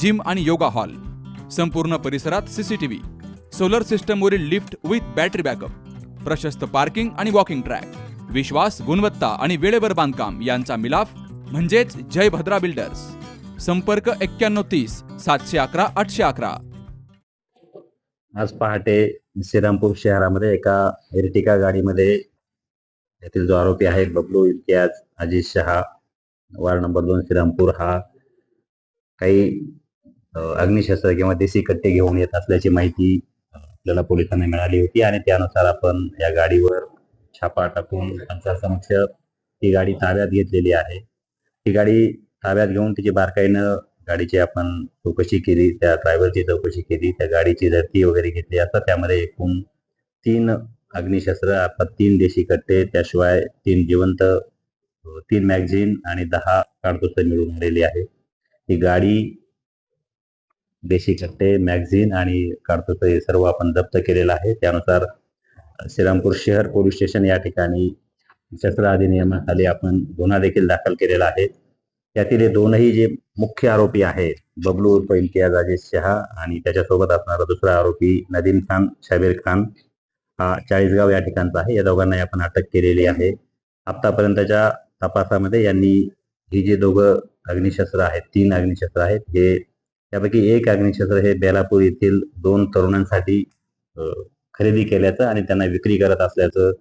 Gym आणि yoga hall. संपूर्ण परिसरात सीसीटीव्ही सोलर सिस्टमवरील लिफ्ट विथ बॅटरी बॅकअप. प्रशस्त पार्किंग आणि वॉकिंग ट्रॅक. विश्वास गुणवत्ता आणि वेळेवर बांधकाम यांचा मिलाफ म्हणजेच जय भद्रा बिल्डर्स. संपर्क एक्क्याण्णव तीस सातशे अकरा आठशे अकरा. आज पहाटे श्रीरामपूर शहरामध्ये एका एर्टिका गाडीमध्ये येथील जो आरोपी आहे बबलू इम्तियाज अजित शहा वार्ड नंबर दोन श्रीरामपूर. हा काही अग्निशस्त्र किंवा देशी कट्टे घेऊन येत असल्याची माहिती आपल्याला पोलिसांना मिळाली होती आणि त्यानुसार आपण या गाडीवर छापा टाकून त्यांच्या समक्ष ती गाडी ताब्यात घेतलेली आहे. ती गाडी ताब्यात घेऊन तिची बारकाईनं गाडीची आपण चौकशी केली त्या ड्रायव्हरची चौकशी केली त्या गाडीची झडती वगैरे घेतली. असता त्यामध्ये एकूण तीन अग्निशस्त्र अर्थात तीन देशी कट्टे त्याशिवाय तीन जिवंत तीन मॅगझिन आणि दहा काडतुसं मिळून आलेली आहे. ही गाडी देशी कट्टे मॅगझिन आणि काडतुसं हे सर्व आपण जप्त केलेलं आहे. त्यानुसार श्रीरामपूर शहर पोलीस स्टेशन या ठिकाणी शस्त्र अधिनियमाखाली आपण गुन्हा देखील दाखल केलेला आहे. त्यातील दोनही जे मुख्य आरोपी आहेत बबलू उर्फ इम्तियाज अजित शहा आणि त्याच्यासोबत असणारा दुसरा आरोपी नदीम खान शबीर खान हा चाळीसगाव या ठिकाणचा आहे. या दोघांनाही आपण अटक केलेली आहे. आतापर्यंतच्या तपासामध्ये यांनी ही जे दोघं अग्निशस्त्र आहेत तीन अग्निशस्त्र आहेत हे त्यापैकी एक अग्निशस्त्र हे बेलापूर येथील दोन तरुणांसाठी खरेदी केल्याचं आणि त्यांना विक्री करत असल्याचं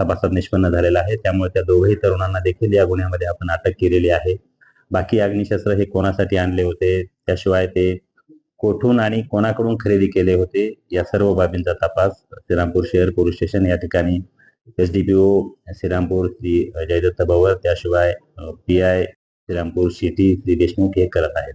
तपासात निष्पन्न झालेलं आहे. त्यामुळे त्या दोघही तरुणांना देखील या गुन्ह्यामध्ये आपण अटक केलेली आहे. बाकी अग्निशस्त्र हे कोणासाठी आणले होते? त्याशिवाय ते कोठून आणि कोणाकडून खरेदी केले होते? या सर्व बाबींचा तपास श्रीरामपूर शहर पोलीस स्टेशन या ठिकाणी S D P O Shrirampur Shri Jaydatt Bhavar त्याशिवाय P I Shrirampur city Shri Deshmukh हे करत आहेत.